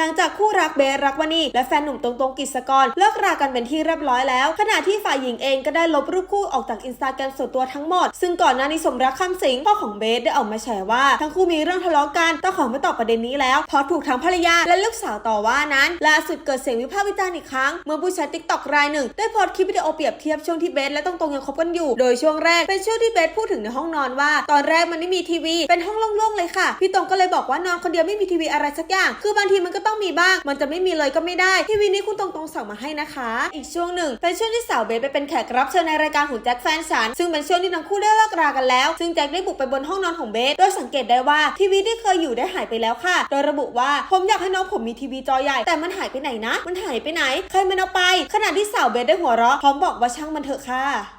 หลังจากคู่รักเบสรักวณีและแฟนหนุ่มตรงตรงกิจสกรเลิกรากันเป็นที่เรียบร้อยแล้ว ขณะที่ฝ่ายหญิงเองก็ได้ลบรูปคู่ออกจากอินสตาแกรมส่วนตัวทั้งหมด ซึ่งก่อนหน้านี้สมรักคำสิงพ่อของเบสได้ออกมาแฉว่า ทั้งคู่มีเรื่องทะเลาะกันแต่ขอไม่ตอบประเด็นนี้แล้วเพราะถูกทั้งภรรยาและลูกสาวต่อว่านั้นล่าสุดเกิดเสียงวิพากษ์วิจารณ์อีกครั้งเมื่อผู้ใช้ติ๊กต็อกรายหนึ่งได้โพสต์คลิปวิดีโอเปรียบเทียบช่วงที่เบสและตรงตรงยังคบกันอยู่ โดยช่วงแรกเป็นช่วงที่เบสพูดถึงในห้องนอนว่า ตอนแรกมันไม่มีทีวีเป็นห้องโล่งๆเลยค่ะพี่ตรงก็เลยบอกว่านอนคนเดียวไม่มีทีวีอะไรสักอย่าง คือบางทีมันก็ต้องมีบ้าง มันจะไม่มีเลยก็ไม่ได้ ทีวีนี้คุณตรงๆสั่งมาให้นะคะ อีกช่วงหนึ่งเป็นช่วงที่สาวเบสไปเป็นแขกรับเชิญในรายการของแจ็คแฟนฉันซึ่งเป็นช่วงที่ทั้งคู่ได้เลิกรากันแล้ว ซึ่งแจ็คได้บุกไปบนห้องนอนของเบสโดยสังเกตได้ว่าทีวีที่เคยอยู่ได้หายไปแล้วค่ะ โดยระบุว่าผมอยากให้น้องผมมีทีวีจอใหญ่แต่มันหายไปไหนนะ มันหายไปไหน ใครมันเอาไป ขณะที่สาวเบสได้หัวเราะพร้อมบอกว่าช่างมันเถอะค่ะ